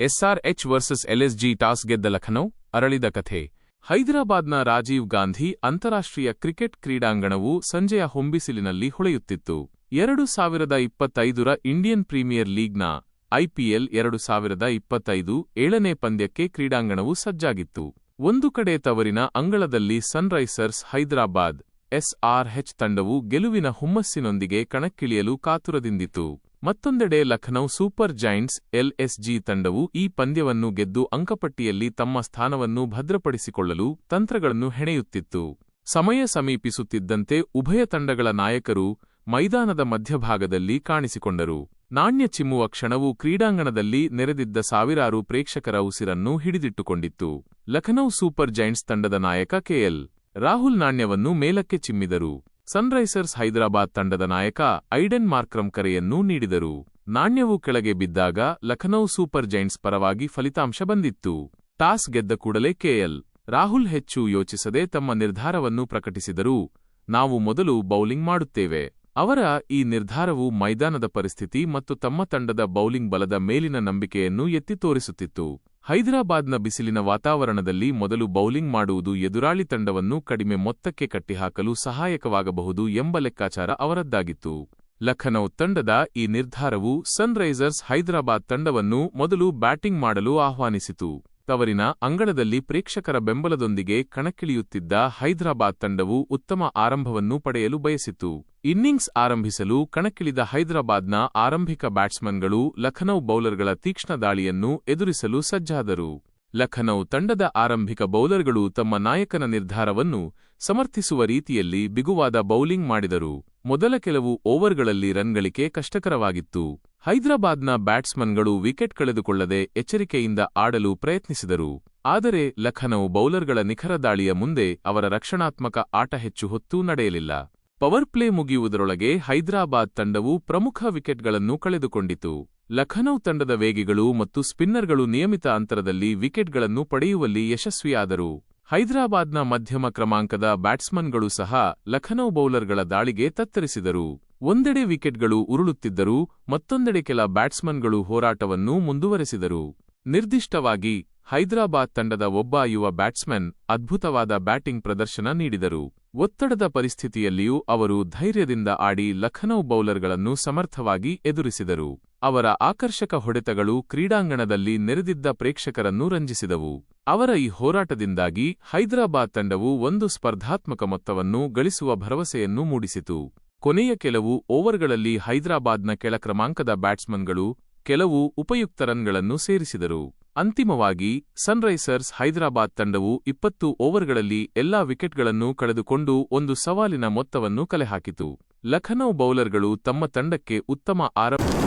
SRH versus LSG toss ಗೆದ್ದ ಲಖನೌ, ಅರಳಿದ ಕಥೆ. ಹೈದರಾಬಾದ್ನ ರಾಜೀವ್ ಗಾಂಧಿ ಅಂತಾರಾಷ್ಟ್ರೀಯ ಕ್ರಿಕೆಟ್ ಕ್ರೀಡಾಂಗಣವು ಸಂಜೆಯ ಹೊಂಬಿಸಿಲಿನಲ್ಲಿ ಹೊಳೆಯುತ್ತಿತ್ತು. ಎರಡು ಸಾವಿರದ ಇಪ್ಪತ್ತೈದರ ಇಂಡಿಯನ್ ಪ್ರೀಮಿಯರ್ ಲೀಗ್ನ ಐಪಿಎಲ್ ಎರಡು ಸಾವಿರದ ಇಪ್ಪತ್ತೈದು ಏಳನೇ ಪಂದ್ಯಕ್ಕೆ ಕ್ರೀಡಾಂಗಣವು ಸಜ್ಜಾಗಿತ್ತು. ಒಂದು ಕಡೆ ತವರಿನ ಅಂಗಳದಲ್ಲಿ ಸನ್ರೈಸರ್ಸ್ ಹೈದರಾಬಾದ್ ಎಸ್ಆರ್ಎಚ್ ತಂಡವು ಗೆಲುವಿನ ಹುಮ್ಮಸ್ಸಿನೊಂದಿಗೆ ಕಣಕ್ಕಿಳಿಯಲು ಕಾತುರದಿಂದಿತು ಮತ್ತೊಂದೆಡೆ ಲಖನೌ ಸೂಪರ್ ಜೈಂಟ್ಸ್ ಎಲ್ಎಸ್ಜಿ ತಂಡವು ಈ ಪಂದ್ಯವನ್ನು ಗೆದ್ದು ಅಂಕಪಟ್ಟಿಯಲ್ಲಿ ತಮ್ಮ ಸ್ಥಾನವನ್ನು ಭದ್ರಪಡಿಸಿಕೊಳ್ಳಲು ತಂತ್ರಗಳನ್ನು ಹೆಣೆಯುತ್ತಿತ್ತು. ಸಮಯ ಸಮೀಪಿಸುತ್ತಿದ್ದಂತೆ ಉಭಯ ತಂಡಗಳ ನಾಯಕರು ಮೈದಾನದ ಮಧ್ಯಭಾಗದಲ್ಲಿ ಕಾಣಿಸಿಕೊಂಡರು. ನಾಣ್ಯ ಚಿಮ್ಮುವ ಕ್ಷಣವು ಕ್ರೀಡಾಂಗಣದಲ್ಲಿ ನೆರೆದಿದ್ದ ಸಾವಿರಾರು ಪ್ರೇಕ್ಷಕರ ಉಸಿರನ್ನು ಹಿಡಿದಿಟ್ಟುಕೊಂಡಿತ್ತು. ಲಖನೌ ಸೂಪರ್ ಜೈಂಟ್ಸ್ ತಂಡದ ನಾಯಕ ಕೆಎಲ್ ರಾಹುಲ್ ನಾಣ್ಯವನ್ನು ಮೇಲಕ್ಕೆ ಚಿಮ್ಮಿದರು. ಸನ್ರೈಸರ್ಸ್ ಹೈದರಾಬಾದ್ ತಂಡದ ನಾಯಕ ಐಡೆನ್ ಮಾರ್ಕ್ರಮ್ ಕರೆಯನ್ನೂ ನೀಡಿದರು. ನಾಣ್ಯವು ಕೆಳಗೆ ಬಿದ್ದಾಗ ಲಖನೌ ಸೂಪರ್ ಜೈಂಟ್ಸ್ ಪರವಾಗಿ ಫಲಿತಾಂಶ ಬಂದಿತ್ತು. ಟಾಸ್ ಗೆದ್ದ ಕೂಡಲೇ ಕೆಎಲ್ ರಾಹುಲ್ ಹೆಚ್ಚು ಯೋಚಿಸದೆ ತಮ್ಮ ನಿರ್ಧಾರವನ್ನು ಪ್ರಕಟಿಸಿದರು. ನಾವು ಮೊದಲು ಬೌಲಿಂಗ್ ಮಾಡುತ್ತೇವೆ. ಅವರ ಈ ನಿರ್ಧಾರವು ಮೈದಾನದ ಪರಿಸ್ಥಿತಿ ಮತ್ತು ತಮ್ಮ ತಂಡದ ಬೌಲಿಂಗ್ ಬಲದ ಮೇಲಿನ ನಂಬಿಕೆಯನ್ನು ಎತ್ತಿ ತೋರಿಸುತ್ತಿತ್ತು. ಹೈದರಾಬಾದ್ನ ಬಿಸಿಲಿನ ವಾತಾವರಣದಲ್ಲಿ ಮೊದಲು ಬೌಲಿಂಗ್ ಮಾಡುವುದು ಎದುರಾಳಿ ತಂಡವನ್ನು ಕಡಿಮೆ ಮೊತ್ತಕ್ಕೆ ಕಟ್ಟಿಹಾಕಲು ಸಹಾಯಕವಾಗಬಹುದು ಎಂಬ ಲೆಕ್ಕಾಚಾರ ಅವರದ್ದಾಗಿತ್ತು. ಲಖನೌ ತಂಡದ ಈ ನಿರ್ಧಾರವು ಸನ್ರೈಸರ್ಸ್ ಹೈದರಾಬಾದ್ ತಂಡವನ್ನು ಮೊದಲು ಬ್ಯಾಟಿಂಗ್ ಮಾಡಲು ಆಹ್ವಾನಿಸಿತು. ತವರಿನ ಅಂಗಳದಲ್ಲಿ ಪ್ರೇಕ್ಷಕರ ಬೆಂಬಲದೊಂದಿಗೆ ಕಣಕ್ಕಿಳಿಯುತ್ತಿದ್ದ ಹೈದರಾಬಾದ್ ತಂಡವು ಉತ್ತಮ ಆರಂಭವನ್ನು ಪಡೆಯಲು ಬಯಸಿತು. ಇನ್ನಿಂಗ್ಸ್ ಆರಂಭಿಸಲು ಕಣಕ್ಕಿಳಿದ ಹೈದರಾಬಾದ್ನ ಆರಂಭಿಕ ಬ್ಯಾಟ್ಸ್ಮನ್ಗಳು ಲಖನೌ ಬೌಲರ್ಗಳ ತೀಕ್ಷ್ಣ ದಾಳಿಯನ್ನು ಎದುರಿಸಲು ಸಜ್ಜಾದರು. ಲಖನೌ ತಂಡದ ಆರಂಭಿಕ ಬೌಲರ್ಗಳು ತಮ್ಮ ನಾಯಕನ ನಿರ್ಧಾರವನ್ನು ಸಮರ್ಥಿಸುವ ರೀತಿಯಲ್ಲಿ ಬಿಗುವಾದ ಬೌಲಿಂಗ್ ಮಾಡಿದರು. ಮೊದಲ ಕೆಲವು ಓವರ್ಗಳಲ್ಲಿ ರನ್ಗಳಿಕೆ ಕಷ್ಟಕರವಾಗಿತ್ತು. ಹೈದರಾಬಾದ್ನ ಬ್ಯಾಟ್ಸ್ಮನ್ಗಳು ವಿಕೆಟ್ ಕಳೆದುಕೊಳ್ಳದೆ ಎಚ್ಚರಿಕೆಯಿಂದ ಆಡಲು ಪ್ರಯತ್ನಿಸಿದರು. ಆದರೆ ಲಖನೌ ಬೌಲರ್ಗಳ ನಿಖರ ದಾಳಿಯ ಮುಂದೆ ಅವರ ರಕ್ಷಣಾತ್ಮಕ ಆಟ ಹೆಚ್ಚು ಹೊತ್ತೂ ನಡೆಯಲಿಲ್ಲ. ಪವರ್ ಪ್ಲೇ ಮುಗಿಯುವುದರೊಳಗೆ ಹೈದರಾಬಾದ್ ತಂಡವು ಪ್ರಮುಖ ವಿಕೆಟ್ಗಳನ್ನು ಕಳೆದುಕೊಂಡಿತು. ಲಖನೌ ತಂಡದ ವೇಗಿಗಳು ಮತ್ತು ಸ್ಪಿನ್ನರ್ಗಳು ನಿಯಮಿತ ಅಂತರದಲ್ಲಿ ವಿಕೆಟ್ಗಳನ್ನು ಪಡೆಯುವಲ್ಲಿ ಯಶಸ್ವಿಯಾದರು. ಹೈದರಾಬಾದ್ನ ಮಧ್ಯಮ ಕ್ರಮಾಂಕದ ಬ್ಯಾಟ್ಸ್ಮನ್ಗಳು ಸಹ ಲಖನೌ ಬೌಲರ್ಗಳ ದಾಳಿಗೆ ತತ್ತರಿಸಿದರು. ಒಂದೆಡೆ ವಿಕೆಟ್ಗಳು ಉರುಳುತ್ತಿದ್ದರೂ ಮತ್ತೊಂದೆಡೆ ಕೆಲ ಬ್ಯಾಟ್ಸ್ಮನ್ಗಳು ಹೋರಾಟವನ್ನು ಮುಂದುವರೆಸಿದರು. ನಿರ್ದಿಷ್ಟವಾಗಿ ಹೈದರಾಬಾದ್ ತಂಡದ ಒಬ್ಬ ಯುವ ಬ್ಯಾಟ್ಸ್ಮನ್ ಅದ್ಭುತವಾದ ಬ್ಯಾಟಿಂಗ್ ಪ್ರದರ್ಶನ ನೀಡಿದರು. ಒತ್ತಡದ ಪರಿಸ್ಥಿತಿಯಲ್ಲಿಯೂ ಅವರು ಧೈರ್ಯದಿಂದ ಆಡಿ ಲಖನೌ ಬೌಲರ್ಗಳನ್ನು ಸಮರ್ಥವಾಗಿ ಎದುರಿಸಿದರು. ಅವರ ಆಕರ್ಷಕ ಹೊಡೆತಗಳು ಕ್ರೀಡಾಂಗಣದಲ್ಲಿ ನೆರೆದಿದ್ದ ಪ್ರೇಕ್ಷಕರನ್ನು ರಂಜಿಸಿದವು. ಅವರ ಈ ಹೋರಾಟದಿಂದಾಗಿ ಹೈದರಾಬಾದ್ ತಂಡವು ಒಂದು ಸ್ಪರ್ಧಾತ್ಮಕ ಮೊತ್ತವನ್ನು ಗಳಿಸುವ ಭರವಸೆಯನ್ನು ಮೂಡಿಸಿತು. ಕೊನೆಯ ಕೆಲವು ಓವರ್ಗಳಲ್ಲಿ ಹೈದರಾಬಾದ್ನ ಕೆಳಕ್ರಮಾಂಕದ ಬ್ಯಾಟ್ಸ್ಮನ್ಗಳು ಕೆಲವು ಉಪಯುಕ್ತ ರನ್ಗಳನ್ನು ಸೇರಿಸಿದರು. ಅಂತಿಮವಾಗಿ, ಸನ್ರೈಸರ್ಸ್ ಹೈದರಾಬಾದ್ ತಂಡವು ಇಪ್ಪತ್ತು ಓವರ್ಗಳಲ್ಲಿ ಎಲ್ಲಾ ವಿಕೆಟ್ಗಳನ್ನು ಕಳೆದುಕೊಂಡು ಒಂದು ಸವಾಲಿನ ಮೊತ್ತವನ್ನು ಕಲೆಹಾಕಿತು. ಲಖನೌ ಬೌಲರ್ಗಳು ತಮ್ಮ ತಂಡಕ್ಕೆ ಉತ್ತಮ ಆರಂಭ